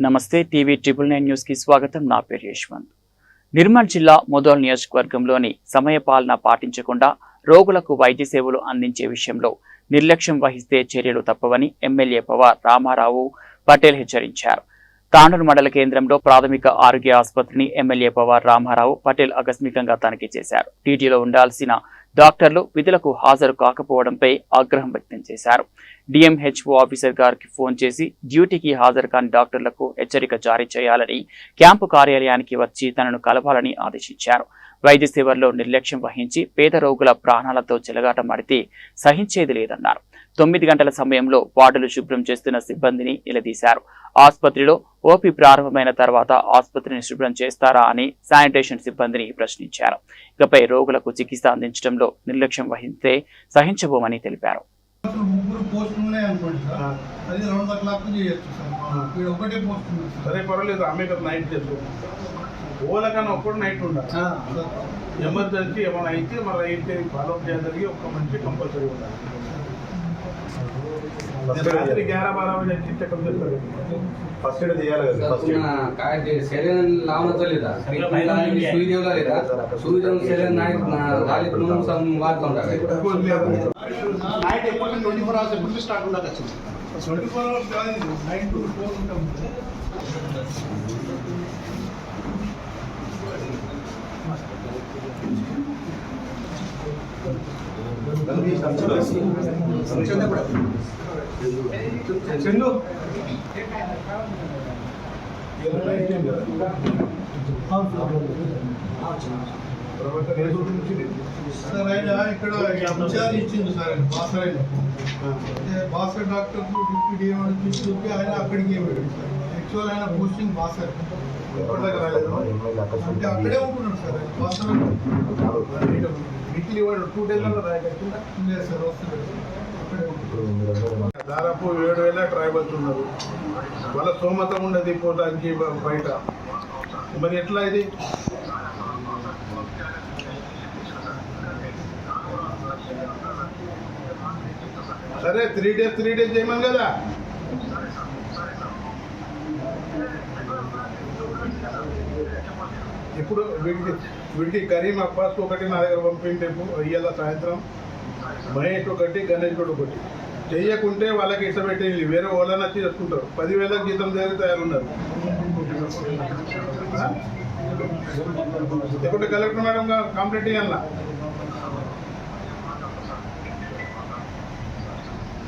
నమస్తే TV triple nine న్యూస్కి స్వాగతం. నా పేరు యశ్వంత్. నిర్మల్ జిల్లా మొదల్ నియోజకవర్గంలోని సమయ పాలన పాటించకుండా రోగులకు వైద్య సేవలు అందించే విషయంలో నిర్లక్ష్యం వహిస్తే చర్యలు తప్పవని ఎమ్మెల్యే పవార్ రామారావు పటేల్ హెచ్చరించారు. తాండూరు మండల కేంద్రంలో ప్రాథమిక ఆరోగ్య ఆసుపత్రిని ఎమ్మెల్యే పవార్ రామారావు పటేల్ ఆకస్మికంగా తనిఖీ చేశారు. టీటీలో ఉండాల్సిన డాక్టర్లు విధులకు హాజరు కాకపోవడంపై ఆగ్రహం వ్యక్తం చేశారు. డిఎంహెచ్ఓ ఆఫీసర్ గారికి ఫోన్ చేసి డ్యూటీకి హాజరు కాని డాక్టర్లకు హెచ్చరిక జారీ చేయాలని క్యాంపు కార్యాలయానికి వచ్చి తనను కలపాలని ఆదేశించారు. వైద్య సేవల్లో నిర్లక్ష్యం వహించి పేద రోగుల ప్రాణాలతో చెలగాటమాడితే సహించేది లేదన్నారు. తొమ్మిది గంటల సమయంలో వార్డులు శుభ్రం చేస్తున్న సిబ్బందిని నిలదీశారు. ఆసుపత్రిలో ఓపీ ప్రారంభమైన తర్వాత ఆసుపత్రిని శుభ్రం చేస్తారా అని శానిటేషన్ సిబ్బందిని ప్రశ్నించారు. ఇకపై రోగులకు చికిత్స అందించడంలో నిర్లక్ష్యం వహిస్తే సహించబోమని తెలిపారు. సార్ పర్వాలేదు. ఆమె కదా నైట్ ఓలకన్నా ఒక్కడు నైట్ ఉండాలి. ఎమర్జెన్సీ ఏమైనా అయితే మన అయితే ఫాలో చేయడానికి ఒక మనిషి కంపల్సరీ ఉండాలి. రాత్రి గ్యారా బారా బజే చిట్ట కంపల్సరీ ఫస్ట్ ఎయిడ్ చేయాలి కదా ఫస్ట్ ఎయిడ్ पुन्हा काय ते सेलेन लावणं चालेल पहिला आम्ही सुई देऊ लागले का सुई देऊन सेलेन नाही झाले म्हणून सम वाद करून टाकायचं నైట్ ఎప్పుడు ట్వంటీ ఫోర్ అవర్స్ ఎప్పుడు స్టార్ట్ ఉండదు ట్వంటీ ఫోర్ అవర్స్ కాదు నైన్ టు ఫోర్ ఉంటాం చందు ఇక్కడ ఇచ్చింది సార్ ఆయన బాసర్ డాక్టర్ డిప్యూటీ ఏమైనా తీసుకుంటే ఆయన అక్కడికి వెళ్ళాడు. యాక్చువల్ ఆయన పోస్టింగ్ రాలేదు? అంటే అక్కడే ఉంటున్నాడు సార్. వీక్లీ వాడు టూ డేస్లో రాయకుండా లేదు సార్ వస్తున్నాడు దాదాపు ఏడు వేల ట్రైబల్స్ ఉన్నారు. వాళ్ళ స్తోమత ఉండదు పోవడానికి బ- బయట. మరి ఎట్లా ఇది? సరే త్రీ డేస్ త్రీ డేస్ చేయమని కదా. ఇప్పుడు వీటికి వీటికి కరీం అబ్బాస్ ఒకటి నా దగ్గర పంపింటే ఇయ్యాల సాయంత్రం. మహేష్ ఒకటి గణేష్ కూడా ఒకటి. చెయ్యకుంటే వాళ్ళకి ఇష్టపెట్టి వేరే వాళ్ళని వచ్చి చేసుకుంటారు. పదివేల జీతం దగ్గర తయారున్నారు. లేకుంటే కలెక్టర్ మేడం కంప్లీట్ కంప్లైంట్